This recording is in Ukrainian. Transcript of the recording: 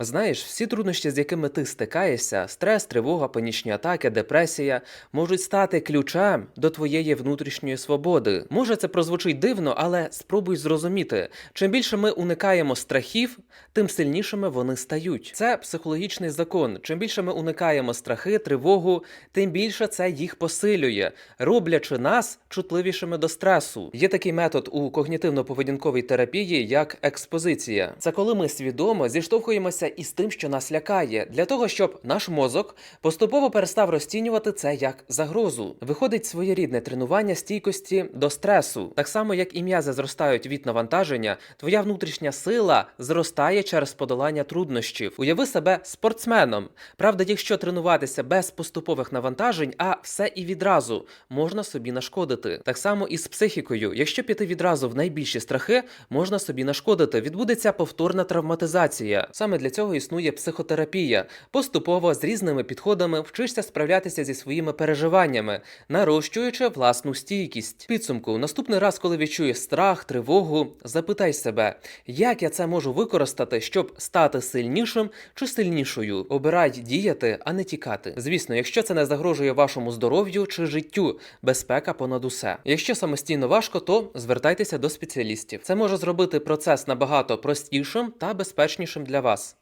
Знаєш, всі труднощі, з якими ти стикаєшся, стрес, тривога, панічні атаки, депресія, можуть стати ключем до твоєї внутрішньої свободи. Може, це прозвучить дивно, але спробуй зрозуміти: чим більше ми уникаємо страхів, тим сильнішими вони стають. Це психологічний закон. Чим більше ми уникаємо страхи, тривогу, тим більше це їх посилює, роблячи нас чутливішими до стресу. Є такий метод у когнітивно-поведінковій терапії, як експозиція. Це коли ми свідомо зіштовхуємося із тим, що нас лякає, для того, щоб наш мозок поступово перестав розцінювати це як загрозу. Виходить своєрідне тренування стійкості до стресу. Так само, як і м'язи зростають від навантаження, твоя внутрішня сила зростає через подолання труднощів. Уяви себе спортсменом. Правда, якщо тренуватися без поступових навантажень, а все і відразу можна собі нашкодити. Так само і з психікою. Якщо піти відразу в найбільші страхи, можна собі нашкодити. Відбудеться повторна травматизація. Саме для цього існує психотерапія. Поступово з різними підходами вчишся справлятися зі своїми переживаннями, нарощуючи власну стійкість. Підсумку, наступний раз, коли відчуєш страх, тривогу, запитай себе, як я це можу використати, щоб стати сильнішим чи сильнішою. Обирай діяти, а не тікати. Звісно, якщо це не загрожує вашому здоров'ю чи життю, безпека понад усе. Якщо самостійно важко, то звертайтеся до спеціалістів. Це може зробити процес набагато простішим та безпечнішим для вас.